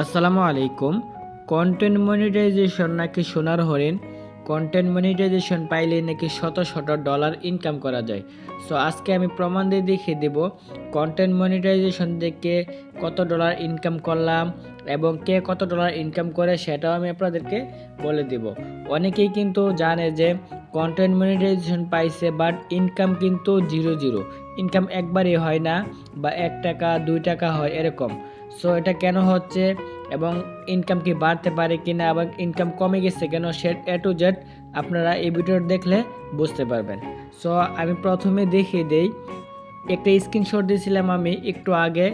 আসসালামু আলাইকুম। Content monetization নাকি সোনার হরিণ? কন্টেন্ট মনিটাইজেশন পাইলে নাকি শত শত ডলার ইনকাম করা যায়। সো আজকে আমি প্রমাণ দিয়ে দেখিয়ে দেব কন্টেন্ট মনিটাইজেশন থেকে কত ডলার ইনকাম করলাম এবং কে কত ডলার ইনকাম করে সেটাও আমি আপনাদেরকে বলে দেব। অনেকেই কিন্তু জানে যে কন্টেন্ট মনিটাইজেশন পাইছে বাট ইনকাম কিন্তু জিরো জিরো ইনকাম একবারই হয় না, বা এক টাকা, দুই টাকা হয়, এরকম। সো এটা কেন হচ্ছে এবং ইনকাম কি বাড়তে পারে কি না এবং ইনকাম কমে গেছে কেন, সে এ টু জেড আপনারা এই ভিডিও দেখলে বুঝতে পারবেন। সো আমি প্রথমে দেখিয়ে দেই। একটা স্ক্রিনশট দিয়েছিলাম আমি একটু আগে।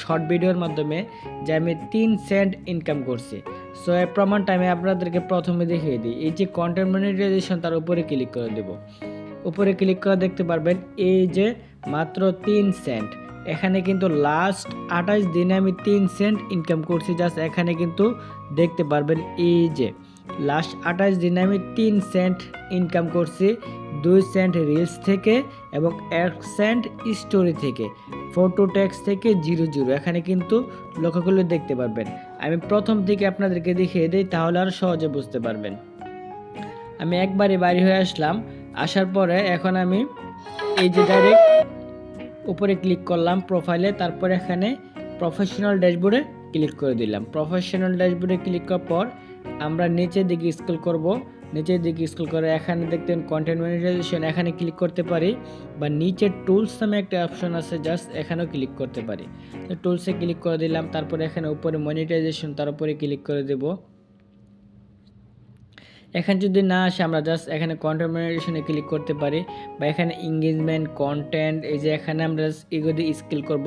শর্ট ভিডিওর মাধ্যমে যে আমি তিন সেন্ট ইনকাম করছি। সো এর প্রমাণটা আমি আপনাদেরকে প্রথমে দেখিয়ে দিই। এই যে কন্টেন্ট মনিটাইজেশন তার উপরে ক্লিক করে দেব। উপরে ক্লিক করে দেখতে পারবেন, এই যে মাত্র তিন সেন্ট এখানে কিন্তু লাস্ট আঠাশ দিনে আমি তিন সেন্ট ইনকাম করছি। জাস্ট এখানে কিন্তু দেখতে পারবেন, এই যে লাস্ট আঠাশ দিনে আমি তিন সেন্ট ইনকাম করছি। দুই সেন্ট রিলস থেকে এবং এক সেন্ট স্টোরি থেকে। ফটো ট্যাক্স থেকে জিরো জিরো। এখানে কিন্তু লক্ষ্য দেখতে পারবেন। আমি প্রথম থেকে আপনাদেরকে দেখিয়ে দিই, তাহলে আর সহজে বুঝতে পারবেন। আমি একবারে বাড়ি হয়ে আসলাম। আসার পরে এখন আমি এই যে ডাইরেক্ট উপরে ক্লিক করলাম প্রোফাইলে তারপর এখানে প্রফেশনাল ড্যাশবোর্ডে ক্লিক করে দিলাম। প্রফেশনাল ড্যাশবোর্ডে ক্লিক করার পর আমরা নিচের দিকে স্ক্রল করব। নিচের দিকে স্ক্রল করে, এখানে দেখতেন কন্টেন্ট মনিটাইজেশন এখানে ক্লিক করতে পারি, বা নিচে টুলস নামে একটা অপশন আছে জাস্ট এখানেও ক্লিক করতে পারি। তো টুলসে ক্লিক করে দিলাম, তারপরে এখানে উপরে মনিটাইজেশন তার উপরে ক্লিক করে দেবো। এখানে যদি না আসে, আমরা জাস্ট এখানে কন্টেন্ট মনিটাইজেশনে ক্লিক করতে পারি, বা এখানে এঙ্গেজমেন্ট কন্টেন্ট এই যে এখানে আমরা এগুলো স্কিল করব।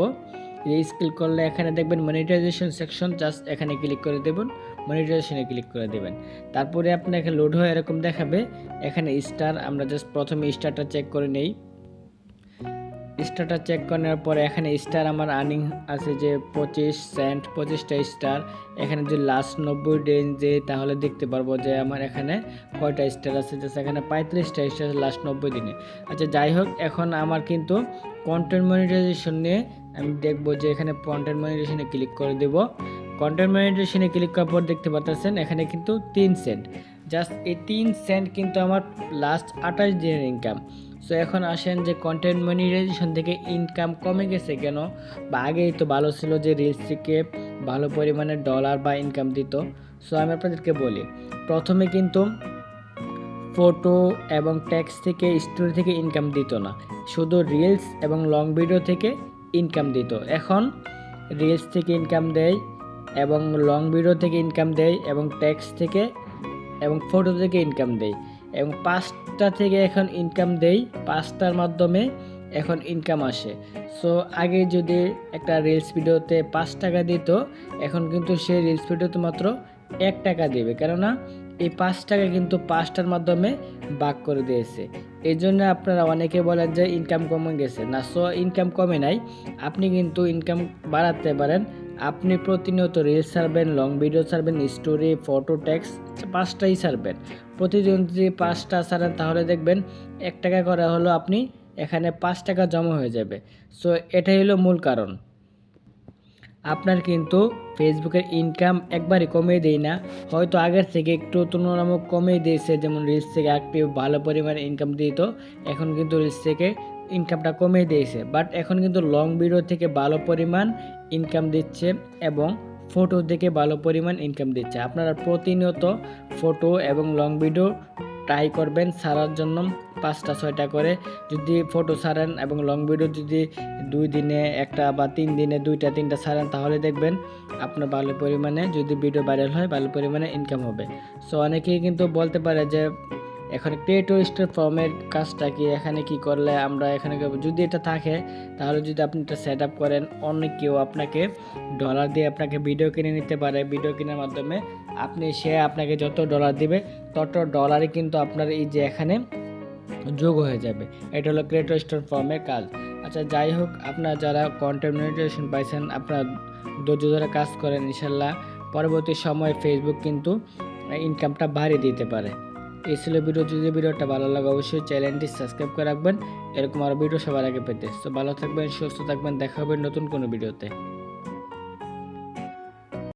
এই স্কিল করলে এখানে দেখবেন মনিটাইজেশন সেকশন জাস্ট এখানে ক্লিক করে দেবেন। মনিটাইজেশনে ক্লিক করে দেবেন। তারপরে আপনাকে লোড হয়ে এরকম দেখাবে, এখানে স্টার, আমরা জাস্ট প্রথমে স্টারটা চেক করে নেই। স্টারটা চেক করার পরে এখানে স্টার আমার আর্নিং আছে যে পঁচিশ সেন্ট পঁচিশটা স্টার। এখানে যদি লাস্ট নব্বই ডে যে তাহলে দেখতে পারব যে আমার এখানে কয়টা স্টার আছে যে এখানে পঁয়ত্রিশটা স্টার লাস্ট নব্বই দিনে। আচ্ছা যাই হোক, এখন আমার কিন্তু কন্টেন্ট মনিটাইজেশন নিয়ে আমি দেখব যে এখানে কন্টেন্ট মনিটাইজেশনে ক্লিক করে দেব। কন্টেন্ট মনিটাইজেশনে ক্লিক করার পর দেখতে পাচ্ছেন এখানে কিন্তু তিন সেন্ট জাস্ট এই তিন সেন্ট কিন্তু আমার লাস্ট আঠাশ দিনের ইনকাম সো এখন আসেন যে কন্টেন্ট মনিটাইজেশন থেকে ইনকাম কমে গেছে কেন? বা আগেই তো ভালো ছিল যে রিলস থেকে ভালো পরিমাণে ডলার বা ইনকাম দিত। সো আমি আপনাদেরকে বলি, প্রথমে কিন্তু ফটো এবং ট্যাক্স থেকে স্টোরি থেকে ইনকাম দিত না। শুধু রিলস এবং লং ভিডিও থেকে ইনকাম দিত। এখন রিলস থেকে ইনকাম দেয় এবং লং ভিডিও থেকে ইনকাম দেয় এবং ট্যাক্স থেকে এবং ফটো থেকে ইনকাম দেয়। এবং পাঁচটা থেকে এখন ইনকাম দেই পাঁচটার মাধ্যমে এখন ইনকাম আসে। সো আগে যদি একটা রিলস ভিডিওতে পাঁচ টাকা দিত, এখন কিন্তু সে রিলস ভিডিওতে মাত্র এক টাকা দেবে। কেননা, এই পাঁচ টাকা কিন্তু পাঁচটার মাধ্যমে ভাগ করে দিয়েছে। এই জন্য আপনারা অনেকে বলেন যে ইনকাম কমে গেছে। না সো ইনকাম কমে নাই। আপনি কিন্তু ইনকাম বাড়াতে পারেন। আপনি প্রতিনিয়ত রিলস ছাড়বেন লং ভিডিও ছাড়বেন স্টোরি ফটো ট্যাক্স পাঁচটাই ছাড়বেন প্রতিদিন যদি পাঁচটা ছাড়েন তাহলে দেখবেন এক টাকা করে হলো আপনি এখানে পাঁচ টাকা জমা হয়ে যাবে। সো এটাই হলো মূল কারণ। আপনার কিন্তু ফেসবুকের ইনকাম একবারই কমিয়ে দেয় না। হয়তো আগের থেকে একটু তুলনামূলক কমিয়ে দিয়েছে, যেমন রিলস থেকে একটু ভালো পরিমাণে ইনকাম দিত। এখন কিন্তু রিলস থেকে ইনকামটা কমিয়ে দিয়েছে বাট এখন কিন্তু লং ভিডিও থেকে ভালো পরিমাণ ইনকাম দিচ্ছে এবং ফটো থেকে ভালো পরিমাণ ইনকাম দিচ্ছে। আপনারা প্রতিনিয়ত ফটো এবং লং ভিডিও ট্রাই করবেন ছাড়ার জন্য পাঁচটা, ছয়টা করে। যদি ফটো ছাড়েন এবং লং ভিডিও যদি দুই দিনে একটা বা তিন দিনে দুইটা, তিনটা ছাড়েন তাহলে দেখবেন আপনার ভালো পরিমাণে যদি ভিডিও ভাইরাল হয়, ভালো পরিমাণে ইনকাম হবে। সো অনেকেই কিন্তু বলতে পারে যে এখন ক্রিয়েটর স্টোর ফর্মের কাজটা কি? এখানে কি করলে আমরা এখানে যদি এটা থাকে, তাহলে যদি আপনি এটা সেট আপ করেন, অন্য কেউ আপনাকে ডলার দিয়ে আপনাকে ভিডিও কিনে নিতে পারে। ভিডিও কেনার মাধ্যমে আপনি সে আপনাকে যত ডলার দিবে, তত ডলারই কিন্তু আপনার এই যে এখানে যোগ হয়ে যাবে। এটা হলো ক্রিয়েটর স্টোর ফর্মের কাজ। আচ্ছা যাই হোক, আপনারা যারা কন্টেন্ট পাইছেন, আপনারা ধৈর্য ধরে কাজ করেন, ইনশাল্লাহ। পরবর্তী সময় ফেসবুক কিন্তু ইনকামটা বাড়িয়ে দিতে পারে। এই ছিল ভিডিও। যদি ভিডিওটা ভালো লাগে, অবশ্যই চ্যানেলটি সাবস্ক্রাইব করে রাখবেন। এরকম আরও ভিডিও সবার আগে পেতে। তো ভালো থাকবেন, সুস্থ থাকবেন। দেখা হবে নতুন কোনো ভিডিওতে।